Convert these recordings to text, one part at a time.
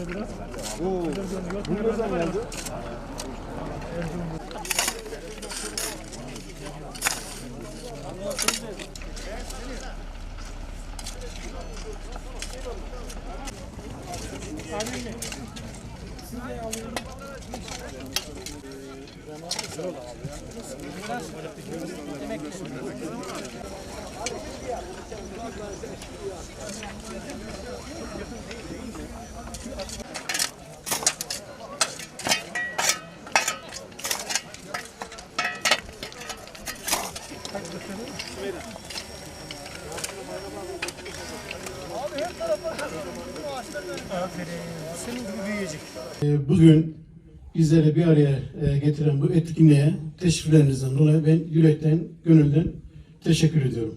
Şöyle biraz. Oo. Bu ne zaman geldi? Demek Ee, Bugün bizleri bir araya e, getiren bu etkinliğe teşriflerinizden dolayı ben yürekten, gönülden teşekkür ediyorum.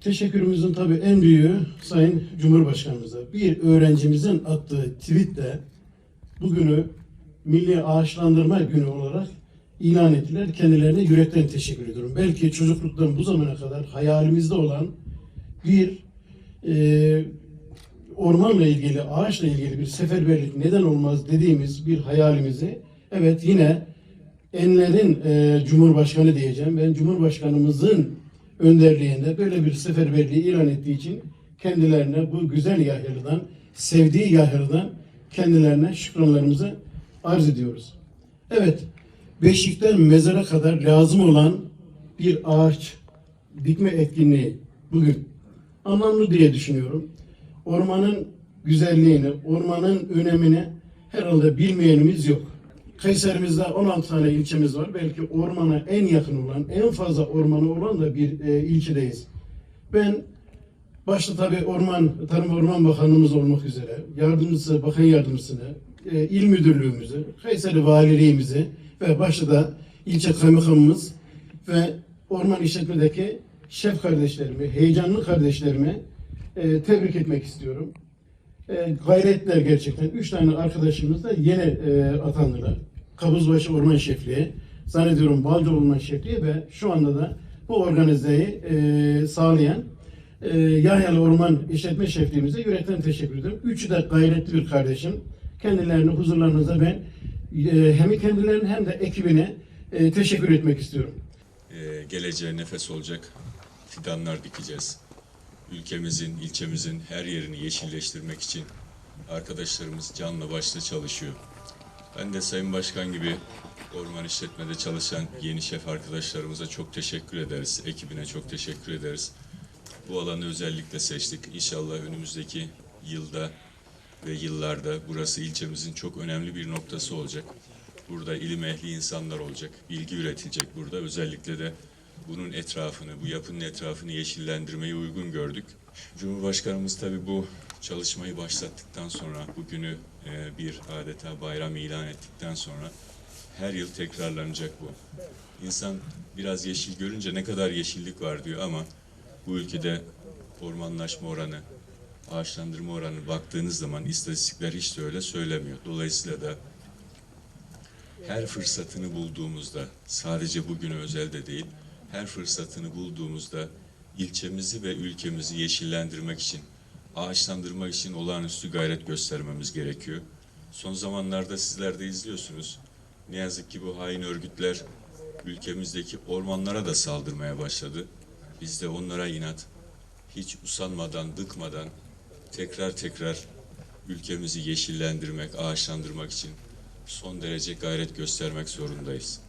Teşekkürümüzün tabii en büyüğü Sayın Cumhurbaşkanımıza. Bir öğrencimizin attığı tweetle bugünü Milli Ağaçlandırma Günü olarak ilan ettiler. Kendilerine yürekten teşekkür ediyorum. Belki çocukluktan bu zamana kadar hayalimizde olan bir e, ormanla ilgili, ağaçla ilgili bir seferberlik neden olmaz dediğimiz bir hayalimizi evet yine enlerin e, Cumhurbaşkanı diyeceğim. Ben Cumhurbaşkanımızın önderliğinde böyle bir seferberliği ilan ettiği için kendilerine bu güzel yahyalıdan, sevdiği yahyalıdan kendilerine şükranlarımızı arz ediyoruz. Evet, beşikten mezara kadar lazım olan bir ağaç dikme etkinliği bugün anlamlı diye düşünüyorum. Ormanın güzelliğini, ormanın önemini herhalde bilmeyenimiz yok. Kayserimizde 16 tane ilçemiz var. Belki ormana en yakın olan, en fazla ormanı olan da bir e, ilçedeyiz. Ben başta tabii Orman, Tarım Orman Bakanlığımız olmak üzere, yardımcısı, bakan yardımcısını, e, il müdürlüğümüzü, Kayseri valiliğimizi ve başta da ilçe kaymakamımız ve orman işletmedeki şef kardeşlerimi, heyecanlı kardeşlerimi e, tebrik etmek istiyorum. E, gayretler gerçekten. Üç tane arkadaşımız da yeni e, atandılar. Kabuzbaşı Orman Şefliği, zannediyorum Balcı Orman Şefliği ve şu anda da bu organizeyi e, sağlayan e, Yahyalı Orman İşletme Şefliğimize yürekten teşekkür ediyorum. Üçü de gayretli bir kardeşim. Kendilerini huzurlarınıza ben e, hem kendilerine hem de ekibine e, teşekkür etmek istiyorum. Ee, geleceğe nefes olacak fidanlar dikeceğiz. Ülkemizin, ilçemizin her yerini yeşilleştirmek için arkadaşlarımız canla başla çalışıyor. Ben de Sayın Başkan gibi orman işletmede çalışan yeni şef arkadaşlarımıza çok teşekkür ederiz. Ekibine çok teşekkür ederiz. Bu alanı özellikle seçtik. İnşallah önümüzdeki yılda ve yıllarda burası ilçemizin çok önemli bir noktası olacak. Burada ilim ehli insanlar olacak, bilgi üretilecek burada. Özellikle de bunun etrafını, bu yapının etrafını yeşillendirmeyi uygun gördük. Cumhurbaşkanımız tabii bu çalışmayı başlattıktan sonra, bugünü e, bir adeta bayram ilan ettikten sonra her yıl tekrarlanacak bu. İnsan biraz yeşil görünce ne kadar yeşillik var diyor ama bu ülkede ormanlaşma oranı, ağaçlandırma oranı baktığınız zaman istatistikler hiç de öyle söylemiyor. Dolayısıyla da her fırsatını bulduğumuzda, sadece bugüne özel de değil, her fırsatını bulduğumuzda ilçemizi ve ülkemizi yeşillendirmek için, ağaçlandırmak için olağanüstü gayret göstermemiz gerekiyor. Son zamanlarda sizler de izliyorsunuz. Ne yazık ki bu hain örgütler ülkemizdeki ormanlara da saldırmaya başladı. Biz de onlara inat, hiç usanmadan, dıkmadan tekrar tekrar ülkemizi yeşillendirmek, ağaçlandırmak için son derece gayret göstermek zorundayız.